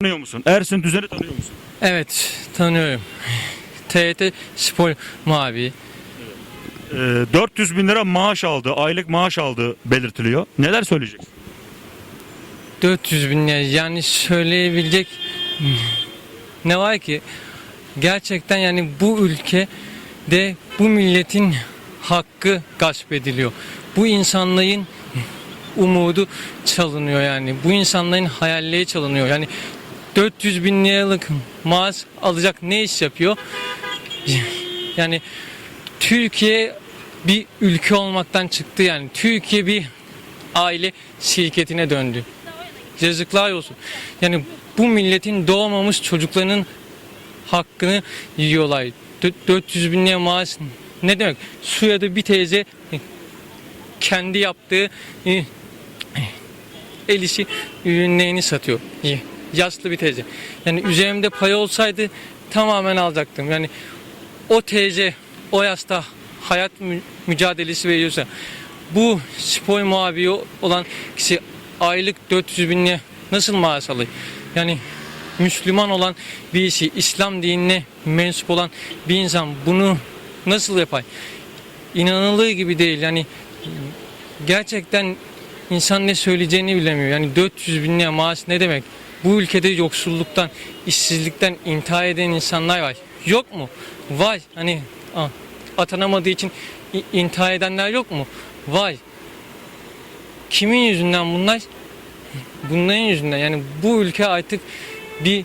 tanıyor musun? Ersin Düzen'i tanıyor musun? Evet tanıyorum. TRT Spor mavi. Ee, 400 bin lira maaş aldı, aylık maaş aldığı belirtiliyor. Neler söyleyeceksin? 400 bin lira yani söyleyebilecek ne var ki? Gerçekten yani bu ülkede bu milletin hakkı gasp ediliyor. Bu insanların umudu çalınıyor yani. Bu insanların hayalleri çalınıyor. Yani 400 bin liralık maaş alacak ne iş yapıyor? Yani Türkiye bir ülke olmaktan çıktı yani. Türkiye bir aile şirketine döndü. Yazıklar olsun. Yani bu milletin doğmamış çocuklarının hakkını yiyorlar. Dö- 400 bin lira maaş ne demek? Suya'da bir teyze kendi yaptığı e, el işi ürünlerini satıyor. Yaşlı bir teyze. Yani üzerimde pay olsaydı tamamen alacaktım. Yani o teyze o yaşta hayat mü- mücadelesi veriyorsa bu spor muhabiri olan kişi aylık 400 bin lira nasıl maaş alır? Yani Müslüman olan bir kişi, İslam dinine mensup olan bir insan bunu nasıl yapar? İnanılır gibi değil. Yani gerçekten insan ne söyleyeceğini bilemiyor. Yani 400 bin lira maaş ne demek? Bu ülkede yoksulluktan, işsizlikten intihar eden insanlar var. Yok mu? Var. Hani atanamadığı için intihar edenler yok mu? Var. Kimin yüzünden bunlar? Bunların yüzünden. Yani bu ülke artık bir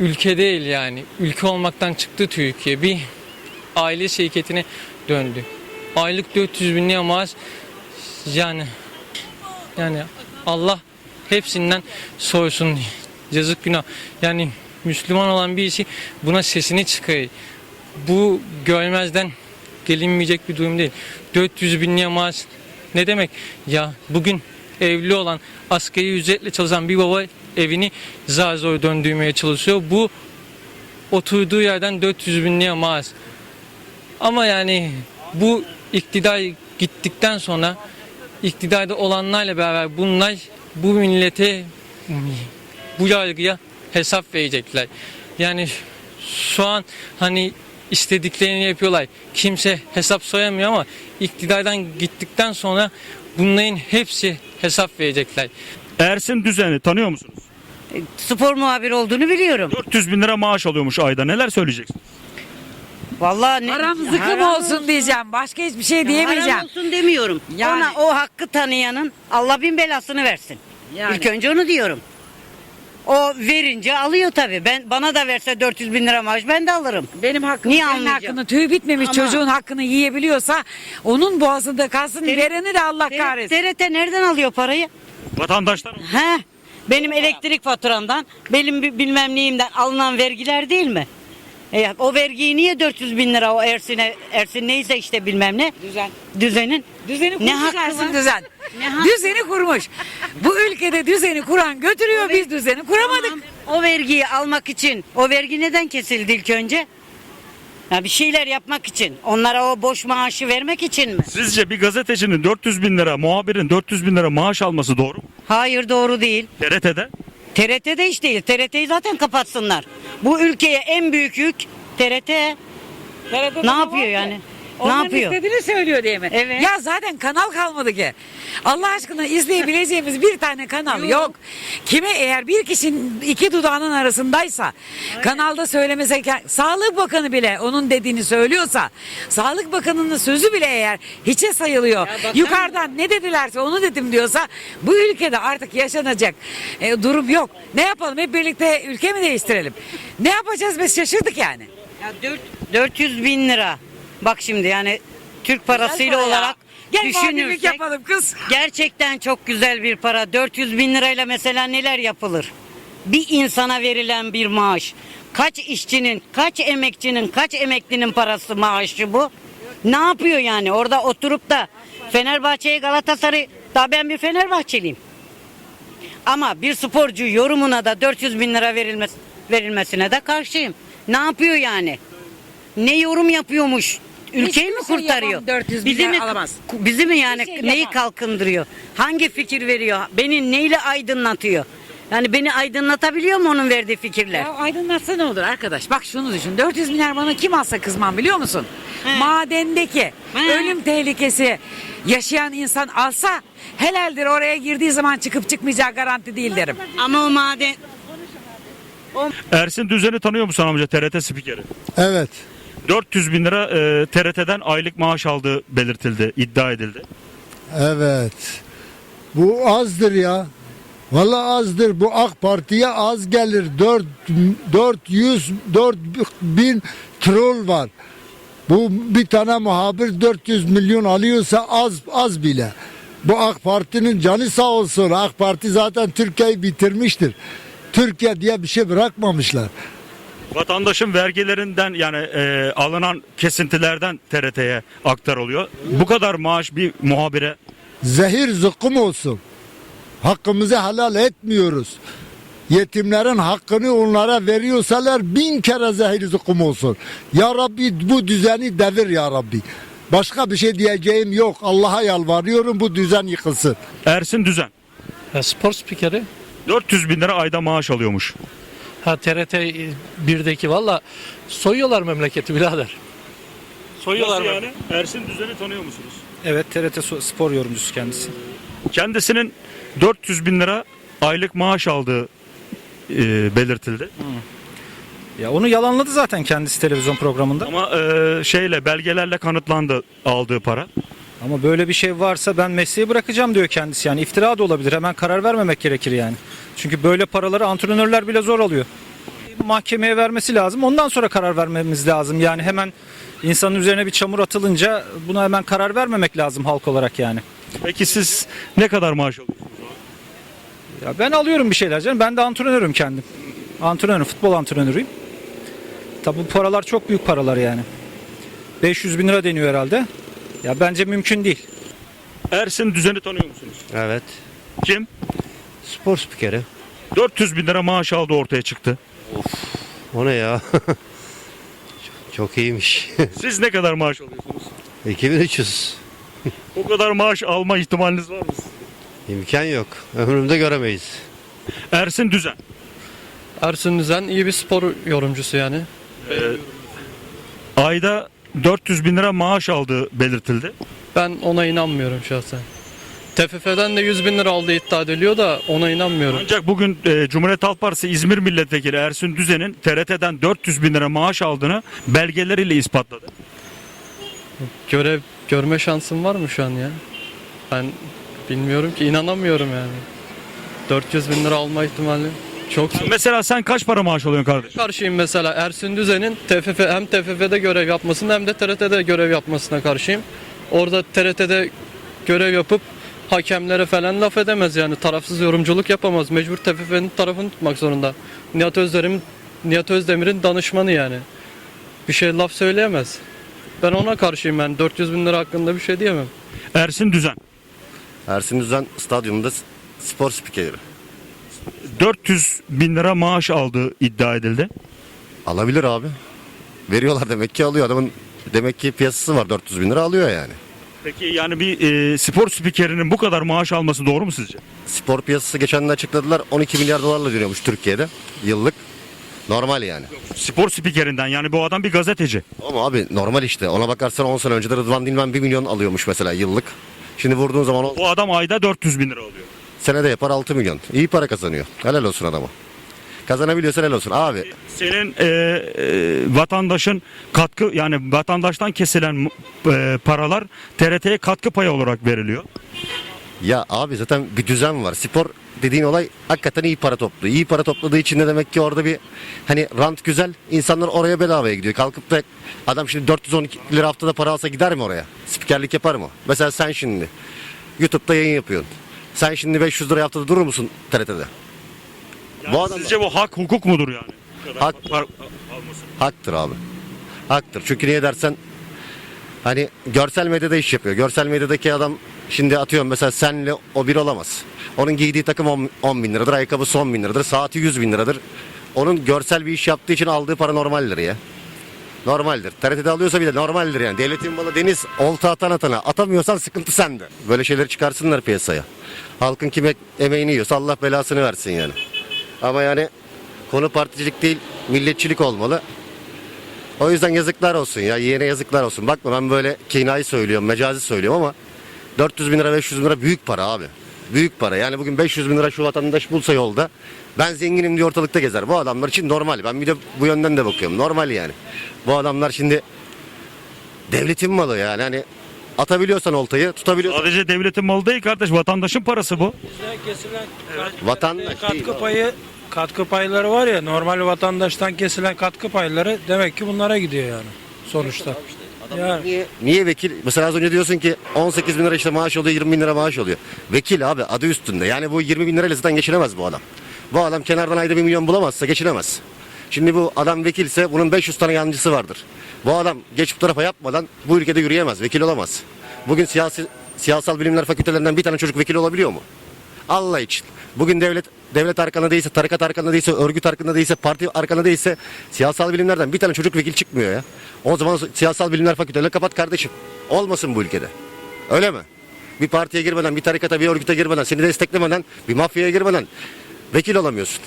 ülke değil yani. Ülke olmaktan çıktı Türkiye. Bir aile şirketine döndü. Aylık 400 bin lira maaş yani yani Allah hepsinden soysun. Yazık günah. Yani Müslüman olan bir işi buna sesini çıkarır. Bu görmezden gelinmeyecek bir durum değil. 400 bin lira maaş ne demek? Ya bugün evli olan asgari ücretle çalışan bir baba evini zar zor döndürmeye çalışıyor. Bu oturduğu yerden 400 bin lira maaş. Ama yani bu iktidar gittikten sonra iktidarda olanlarla beraber bunlar bu millete bu yargıya hesap verecekler. Yani şu an hani istediklerini yapıyorlar. Kimse hesap soyamıyor ama iktidardan gittikten sonra bunların hepsi hesap verecekler. Ersin Düzen'i tanıyor musunuz? spor muhabiri olduğunu biliyorum. 400 bin lira maaş alıyormuş ayda. Neler söyleyeceksin? Vallahi ne, Haram zıkkım haram olsun diyeceğim. Başka hiçbir şey diyemeyeceğim. Haram olsun demiyorum. Yani- Ona o hakkı tanıyanın Allah bin belasını versin. Yani. İlk önce onu diyorum. O verince alıyor tabii. Ben bana da verse 400 bin lira maaş ben de alırım. Benim hakkımı, Niye senin almayacağım? hakkını, tüy bitmemiş Ama- çocuğun hakkını yiyebiliyorsa onun boğazında kalsın. Tele- vereni de Allah kahretsin. TRT nereden alıyor parayı? Vatandaşlar He? Benim elektrik faturamdan, benim bi- bilmem neyimden alınan vergiler değil mi? E, o vergiyi niye 400 bin lira o Ersin'e, Ersin neyse işte bilmem ne. Düzen. Düzenin. Düzeni kurmuş Ne hakkı Ersin var? düzen. Ne düzeni kurmuş. Bu ülkede düzeni kuran götürüyor biz düzeni kuramadık. Tamam. O vergiyi almak için, o vergi neden kesildi ilk önce? Ya bir şeyler yapmak için, onlara o boş maaşı vermek için mi? sizce bir gazetecinin 400 bin lira, muhabirin 400 bin lira maaş alması doğru mu? Hayır doğru değil. TRT'de TRT'de hiç değil. TRT'yi zaten kapatsınlar. Bu ülkeye en büyük yük TRT. TRT'de Ne yapıyor yani? Ne Onların yapıyor? istediğini söylüyor diye mi? Evet. Ya zaten kanal kalmadı ki. Allah aşkına izleyebileceğimiz bir tane kanal yok. Kime eğer bir kişinin iki dudağının arasındaysa kanalda söylemese Sağlık Bakanı bile onun dediğini söylüyorsa Sağlık Bakanı'nın sözü bile eğer hiçe sayılıyor. Yukarıdan ne dedilerse onu dedim diyorsa bu ülkede artık yaşanacak e, durum yok. Ne yapalım hep birlikte ülke mi değiştirelim? Ne yapacağız biz şaşırdık yani. Ya dört- 400 bin lira. Bak şimdi yani Türk parasıyla para ya. olarak Gel düşünürsek yapalım kız. gerçekten çok güzel bir para. 400 bin lirayla mesela neler yapılır? Bir insana verilen bir maaş. Kaç işçinin, kaç emekçinin, kaç emeklinin parası maaşı bu? Ne yapıyor yani? Orada oturup da Fenerbahçe'ye Galatasaray, daha ben bir Fenerbahçeliyim. Ama bir sporcu yorumuna da 400 bin lira verilmesi, verilmesine de karşıyım. Ne yapıyor yani? Ne yorum yapıyormuş? Ülkeyi mi Hiçbir şey kurtarıyor? yapan 400 bin bizi mi, alamaz. bizi mi yani Hiçbir şey neyi yapamaz. kalkındırıyor? Hangi fikir veriyor? Beni neyle aydınlatıyor? Yani beni aydınlatabiliyor mu onun verdiği fikirler? Ya aydınlatsa ne olur arkadaş? Bak şunu düşün. 400 milyar bana kim alsa kızmam biliyor musun? Madendeki He. ölüm tehlikesi yaşayan insan alsa helaldir oraya girdiği zaman çıkıp çıkmayacağı garanti değil derim. Ama o maden Ersin Düzen'i tanıyor musun amca TRT spikeri? Evet. 400 bin lira e, TRT'den aylık maaş aldığı belirtildi, iddia edildi. Evet. Bu azdır ya. Vallahi azdır. Bu AK Parti'ye az gelir. 4 400 bin troll var. Bu bir tane muhabir 400 milyon alıyorsa az az bile. Bu AK Parti'nin canı sağ olsun. AK Parti zaten Türkiye'yi bitirmiştir. Türkiye diye bir şey bırakmamışlar. Vatandaşın vergilerinden yani e, alınan kesintilerden TRT'ye aktarılıyor. Bu kadar maaş bir muhabire zehir zıkkım olsun. Hakkımızı helal etmiyoruz. Yetimlerin hakkını onlara veriyorsalar bin kere zehir zıkkım olsun. Ya Rabbi bu düzeni devir ya Rabbi. Başka bir şey diyeceğim yok. Allah'a yalvarıyorum bu düzen yıkılsın. Ersin Düzen Ya spor spikeri. 400 bin lira ayda maaş alıyormuş. Ha TRT 1'deki valla soyuyorlar memleketi birader. Soyuyorlar Nasıl memleketi. yani? Ersin Düzen'i tanıyor musunuz? Evet TRT spor yorumcusu kendisi. Kendisinin 400 bin lira aylık maaş aldığı e, belirtildi. Ya onu yalanladı zaten kendisi televizyon programında. Ama e, şeyle belgelerle kanıtlandı aldığı para. Ama böyle bir şey varsa ben mesleği bırakacağım diyor kendisi. Yani iftira da olabilir. Hemen karar vermemek gerekir yani. Çünkü böyle paraları antrenörler bile zor alıyor. Mahkemeye vermesi lazım. Ondan sonra karar vermemiz lazım. Yani hemen insanın üzerine bir çamur atılınca buna hemen karar vermemek lazım halk olarak yani. Peki siz ne kadar maaş alıyorsunuz? Ya ben alıyorum bir şeyler canım. Ben de antrenörüm kendim. Antrenörüm, futbol antrenörüyüm. Tabi bu paralar çok büyük paralar yani. 500 bin lira deniyor herhalde. Ya bence mümkün değil. Ersin Düzen'i tanıyor musunuz? Evet. Kim? Spor spikeri. 400 bin lira maaş aldı ortaya çıktı. O ne ya? Çok iyiymiş. Siz ne kadar maaş alıyorsunuz? 2300. O kadar maaş alma ihtimaliniz var mı? İmkan yok. Ömrümde göremeyiz. Ersin Düzen. Ersun Düzen iyi bir spor yorumcusu yani. Ayda 400 bin lira maaş aldığı belirtildi. Ben ona inanmıyorum şahsen. TFF'den de 100 bin lira aldığı iddia ediliyor da ona inanmıyorum. Ancak bugün e, Cumhuriyet Halk Partisi İzmir Milletvekili Ersin Düzen'in TRT'den 400 bin lira maaş aldığını belgeleriyle ispatladı. Görev görme şansım var mı şu an ya? Ben bilmiyorum ki inanamıyorum yani. 400 bin lira alma ihtimali çok zor. Mesela sen kaç para maaş alıyorsun kardeşim? Karşıyım mesela Ersin Düzen'in TFF hem TFF'de görev yapmasına hem de TRT'de görev yapmasına karşıyım. Orada TRT'de görev yapıp hakemlere falan laf edemez yani tarafsız yorumculuk yapamaz. Mecbur TFF'nin tarafını tutmak zorunda. Nihat Özdemir'in Nihat Özdemir'in danışmanı yani. Bir şey laf söyleyemez. Ben ona karşıyım yani 400 bin lira hakkında bir şey diyemem. Ersin Düzen. Ersin Düzen stadyumunda s- spor spikeri. 400 bin lira maaş aldığı iddia edildi. Alabilir abi. Veriyorlar demek ki alıyor. Adamın demek ki piyasası var 400 bin lira alıyor yani. Peki yani bir e, spor spikerinin bu kadar maaş alması doğru mu sizce? Spor piyasası geçen de açıkladılar 12 milyar dolarla dönüyormuş Türkiye'de yıllık. Normal yani. Spor spikerinden yani bu adam bir gazeteci. Ama abi normal işte. Ona bakarsan 10 sene önce de Rıdvan Dilmen 1 milyon alıyormuş mesela yıllık. Şimdi vurduğun zaman o Bu adam ayda 400 bin lira alıyor. Senede yapar 6 milyon. İyi para kazanıyor. Helal olsun adama. Kazanabiliyorsa helal olsun. Abi Senin e, e, vatandaşın katkı yani vatandaştan kesilen e, paralar TRT'ye katkı payı olarak veriliyor. Ya abi zaten bir düzen var. Spor dediğin olay hakikaten iyi para topluyor. İyi para topladığı için de demek ki orada bir hani rant güzel. İnsanlar oraya bedavaya gidiyor. Kalkıp da adam şimdi 412 lira haftada para alsa gider mi oraya? Spikerlik yapar mı? Mesela sen şimdi YouTube'da yayın yapıyorsun. Sen şimdi 500 lira haftada durur musun TRT'de? Yani Bu adam- sizce bu hak hukuk mudur yani? Bu kadar Hak. par- alması. Haktır abi. Haktır. Çünkü niye dersen hani görsel medyada iş yapıyor. Görsel medyadaki adam şimdi atıyorum mesela senle o bir olamaz. Onun giydiği takım 10, 10 bin liradır, ayakkabısı 10 bin liradır, saati 100 bin liradır. Onun görsel bir iş yaptığı için aldığı para normaldir ya. Normaldir. TRT'de alıyorsa bile normaldir yani. Devletin malı deniz olta atan atana. Atamıyorsan sıkıntı sende. Böyle şeyleri çıkarsınlar piyasaya. Halkın kime emeğini yiyorsa Allah belasını versin yani. Ama yani konu particilik değil milletçilik olmalı. O yüzden yazıklar olsun ya yeğene yazıklar olsun. Bakma ben böyle kinayı söylüyorum mecazi söylüyorum ama 400 bin lira 500 bin lira büyük para abi. Büyük para yani bugün 500 bin lira şu vatandaş bulsa yolda ben zenginim diye ortalıkta gezer. Bu adamlar için normal. Ben bir de bu yönden de bakıyorum. Normal yani. Bu adamlar şimdi devletin malı yani. Hani atabiliyorsan oltayı tutabiliyorsan. Sadece devletin malı değil kardeş vatandaşın parası bu. kesilen Vatandaş değil. katkı payı katkı payları var ya normal vatandaştan kesilen katkı payları demek ki bunlara gidiyor yani sonuçta. Yani Niye, niye vekil? Mesela az önce diyorsun ki 18 bin lira işte maaş oluyor 20 bin lira maaş oluyor. Vekil abi adı üstünde. Yani bu 20 bin lirayla zaten geçinemez bu adam. Bu adam kenardan ayda 1 milyon bulamazsa geçinemez. Şimdi bu adam vekilse bunun 500 tane yancısı vardır. Bu adam geç bu tarafa yapmadan bu ülkede yürüyemez, vekil olamaz. Bugün siyasi siyasal bilimler fakültelerinden bir tane çocuk vekil olabiliyor mu? Allah için. Bugün devlet devlet arkasında değilse, tarikat arkasında değilse, örgüt arkasında değilse, parti arkasında değilse siyasal bilimlerden bir tane çocuk vekil çıkmıyor ya. O zaman siyasal bilimler fakültelerini kapat kardeşim. Olmasın bu ülkede. Öyle mi? Bir partiye girmeden, bir tarikata, bir örgüte girmeden, seni desteklemeden, bir mafyaya girmeden vekil olamıyorsun.